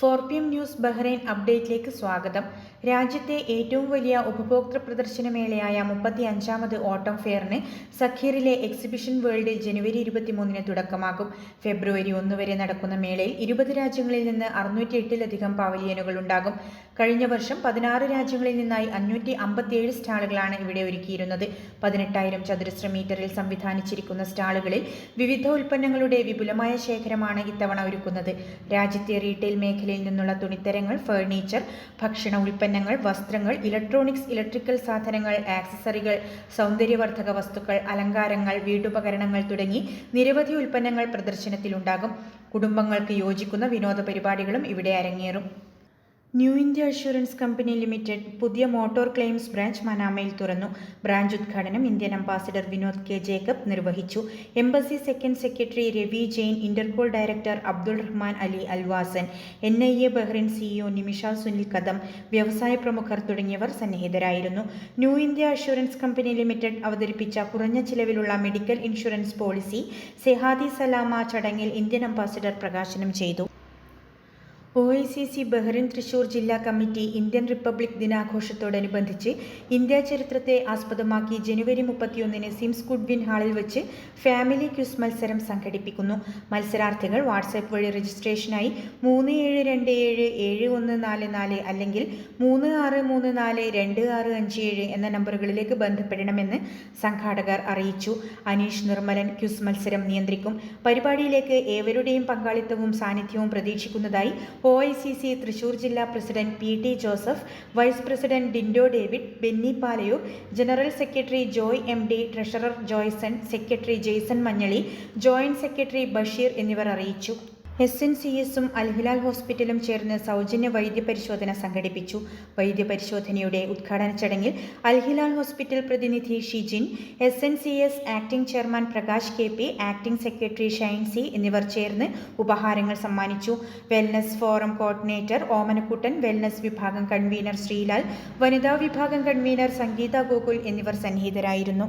Four P M news Bahrain അപ്ഡേറ്റിലേക്ക് സ്വാഗതം. രാജ്യത്തെ ഏറ്റവും വലിയ ഉപഭോക്തൃ പ്രദർശനമേളയായ മുപ്പത്തി അഞ്ചാമത് ഓട്ടം ഫെയറിന് സഖീറിലെ എക്സിബിഷൻ വേൾഡ് ജനുവരി ഇരുപത്തിമൂന്നിന് തുടക്കമാകും. ഫെബ്രുവരി ഒന്ന് വരെ നടക്കുന്ന മേളയിൽ ഇരുപത് രാജ്യങ്ങളിൽ നിന്ന് അറുന്നൂറ്റി എട്ടിലധികം പവലിയനുകൾ ഉണ്ടാകും. കഴിഞ്ഞ വർഷം പതിനാറ് രാജ്യങ്ങളിൽ നിന്നായി അഞ്ഞൂറ്റി അമ്പത്തിയേഴ് സ്റ്റാളുകളാണ് ഇവിടെ ഒരുക്കിയിരുന്നത്. പതിനെട്ടായിരം ചതുരശ്ര മീറ്ററിൽ സംവിധാനിച്ചിരിക്കുന്ന സ്റ്റാളുകളിൽ വിവിധ ഉൽപ്പന്നങ്ങളുടെ വിപുലമായ ശേഖരമാണ് ഇത്തവണ ഒരുക്കുന്നത്. രാജ്യത്തെ റീറ്റെയിൽ മേഖലയിൽ നിന്നുള്ള തുണിത്തരങ്ങൾ ഫർണിച്ചർ ഭക്ഷണ ഉൽപ്പന്നങ്ങൾ വസ്ത്രങ്ങൾ ഇലക്ട്രോണിക്സ് ഇലക്ട്രിക്കൽ സാധനങ്ങൾ ആക്സസറികൾ സൗന്ദര്യവർദ്ധക വസ്തുക്കൾ അലങ്കാരങ്ങൾ വീട്ടുപകരണങ്ങൾ തുടങ്ങി നിരവധി ഉൽപ്പന്നങ്ങൾ പ്രദർശനത്തിലുണ്ടാകും. കുടുംബങ്ങൾക്ക് യോജിക്കുന്ന വിനോദ പരിപാടികളും ഇവിടെ അരങ്ങേറും. New India assurance company limited പുതിയ മോട്ടോർ ക്ലെയിംസ് ബ്രാഞ്ച് മനാമയിൽ തുറന്നു. ബ്രാഞ്ച് ഉദ്ഘാടനം Indian ambassador Vinod K Jacob നിർവഹിച്ചു. Embassy second secretary Ravi Jain Interpol director Abdul Rahman Ali Alwasan N I A Bahrain CEO Nimisha Sunil Kadam വ്യവസായ പ്രമുഖർ തുടങ്ങിയവർ സന്നിഹിതരായിരുന്നു. New India assurance company limited അവതരിപ്പിച്ച കുറഞ്ഞ ചിലവിലുള്ള medical insurance policy Sehati Salama ചടങ്ങിൽ Indian ambassador പ്രകാശനം ചെയ്തു. O I C C Bahrain Thrissur ജില്ലാ കമ്മിറ്റി ഇന്ത്യൻ റിപ്പബ്ലിക് ദിനാഘോഷത്തോടനുബന്ധിച്ച് ഇന്ത്യാ ചരിത്രത്തെ ആസ്പദമാക്കി ജനുവരി മുപ്പത്തിയൊന്നിന് സിംസ് ഗുഡ്വിൻ ഹാളിൽ വെച്ച് ഫാമിലി ക്യൂസ് മത്സരം സംഘടിപ്പിക്കുന്നു. മത്സരാർത്ഥികൾ വാട്സാപ്പ് വഴി രജിസ്ട്രേഷനായി മൂന്ന് ഏഴ് രണ്ട് ഏഴ് ഏഴ് ഒന്ന് നാല് നാല് അല്ലെങ്കിൽ മൂന്ന് ആറ് മൂന്ന് നാല് രണ്ട് ആറ് അഞ്ച് ഏഴ് എന്ന നമ്പറുകളിലേക്ക് ബന്ധപ്പെടണമെന്ന് സംഘാടകർ അറിയിച്ചു. അനീഷ് നിർമ്മലൻ ക്യൂസ് മത്സരം നിയന്ത്രിക്കും. പരിപാടിയിലേക്ക് ഏവരുടെയും പങ്കാളിത്തവും സാന്നിധ്യവും പ്രതീക്ഷിക്കുന്നതായി O I C C Thrissur ജില്ലാ president P T Joseph vice president Dindo David Benny Palayoor general secretary Joy M D treasurer Joyson secretary Jaison Manjali joint secretary Basheer എന്നിവർ അറിയിച്ചു. എസ് എൻ സി എസും അൽഹിലാൽ ഹോസ്പിറ്റലും ചേർന്ന് സൗജന്യ വൈദ്യപരിശോധന സംഘടിപ്പിച്ചു. വൈദ്യപരിശോധനയുടെ ഉദ്ഘാടന ചടങ്ങിൽ അൽഹിലാൽ ഹോസ്പിറ്റൽ പ്രതിനിധി Shijin S N C S acting chairman Prakash K P acting secretary Shine C എന്നിവർ ചേർന്ന് ഉപഹാരങ്ങൾ സമ്മാനിച്ചു. Wellness forum coordinator Omanakuttan wellness വിഭാഗം കൺവീനർ ശ്രീലാൽ വനിതാ വിഭാഗം കൺവീനർ സംഗീത ഗോകുൽ എന്നിവർ സന്നിഹിതരായിരുന്നു.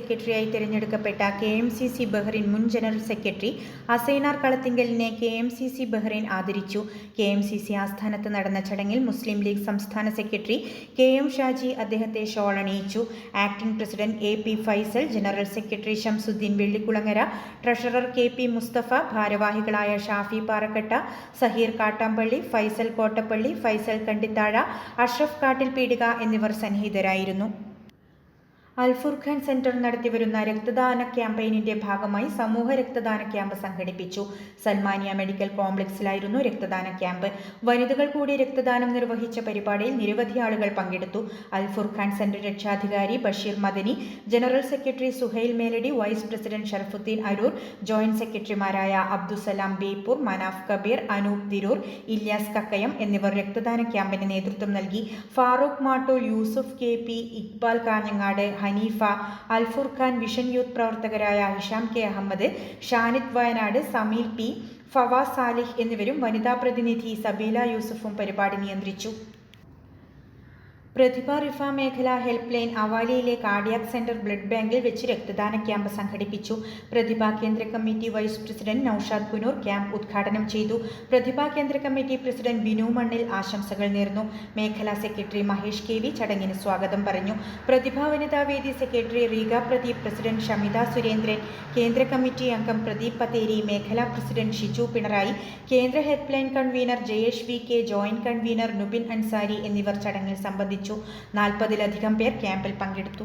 സെക്രട്ടറിയായി തിരഞ്ഞെടുക്കപ്പെട്ട K M C C Bahrain മുൻ general secretary Asainar കളത്തിങ്കലിനെ K M C C Bahrain ആദരിച്ചു. കെ എം സി സി ആസ്ഥാനത്ത് നടന്ന ചടങ്ങിൽ മുസ്ലിം ലീഗ് സംസ്ഥാന സെക്രട്ടറി കെ എം ഷാജി അദ്ദേഹത്തെ shawl അണിയിച്ചു. Acting president A P Faisal general secretary Shamsuddin Vellikulangara treasurer K P Mustafa ഭാരവാഹികളായ ഷാഫി പാറക്കട്ട സഹീർ കാട്ടാമ്പള്ളി ഫൈസൽ കോട്ടപ്പള്ളി ഫൈസൽ കണ്ടിത്താഴ അഷ്റഫ് കാട്ടിൽ പീടിക എന്നിവർ സന്നിഹിതരായിരുന്നു. അൽഫുർഖാൻ സെന്റർ നടത്തിവരുന്ന രക്തദാന ക്യാമ്പയിനിന്റെ ഭാഗമായി സമൂഹ രക്തദാന ക്യാമ്പ് സംഘടിപ്പിച്ചു. സൽമാനിയ മെഡിക്കൽ കോംപ്ലക്സിലായിരുന്നു രക്തദാന ക്യാമ്പ്. വനിതകൾ കൂടി രക്തദാനം നിർവഹിച്ച പരിപാടിയിൽ നിരവധി ആളുകൾ പങ്കെടുത്തു. അൽഫുർഖാൻ സെന്റർ രക്ഷാധികാരി Basheer Madani general secretary Suhail Meladi vice president Sharafuddin Aroor joint സെക്രട്ടറിമാരായ അബ്ദുസലാം ബേപ്പൂർ മനാഫ് കബീർ അനൂപ് തിരൂർ ഇല്യാസ് കക്കയം എന്നിവർ രക്തദാന ക്യാമ്പിന് നേതൃത്വം നൽകി. Farooq Mattoor Yusuf K P Iqbal Kanhangad Haneefa Al Furqan vision youth പ്രവർത്തകരായ ഹിഷാം കെ അഹമ്മദ് ഷാനിദ് വയനാട് സമീൽ പി ഫവാസ് സാലിഹ് എന്നിവരും വനിതാ പ്രതിനിധി സബീല യൂസഫും പരിപാടി നിയന്ത്രിച്ചു. പ്രതിഭ റിഫ മേഖല ഹെൽപ്പ് ലൈൻ അവാലിയിലെ കാർഡിയാക് സെന്റർ ബ്ലഡ് ബാങ്കിൽ വെച്ച് രക്തദാന ക്യാമ്പ് സംഘടിപ്പിച്ചു. പ്രതിഭ കേന്ദ്ര committee vice president Noushad Kunoor camp ഉദ്ഘാടനം ചെയ്തു. പ്രതിഭ കേന്ദ്ര കമ്മിറ്റി പ്രസിഡന്റ് ബിനു മണ്ണിൽ ആശംസകൾ നേർന്നു. മേഖലാ സെക്രട്ടറി മഹേഷ് കെ വി ചടങ്ങിന് സ്വാഗതം പറഞ്ഞു. പ്രതിഭ വനിതാ വേദി സെക്രട്ടറി റീഗ പ്രദീപ് പ്രസിഡന്റ് ഷമിത സുരേന്ദ്രൻ കേന്ദ്ര കമ്മിറ്റി അംഗം പ്രദീപ് പത്തേരി മേഖലാ പ്രസിഡന്റ് ഷിജു പിണറായി കേന്ദ്ര help line convener Jayesh V K joint convener Nubin Ansari എന്നിവർ ചടങ്ങിൽ സംബന്ധിച്ചു. നാൽപ്പതിലധികം പേർ ക്യാമ്പിൽ പങ്കെടുത്തു.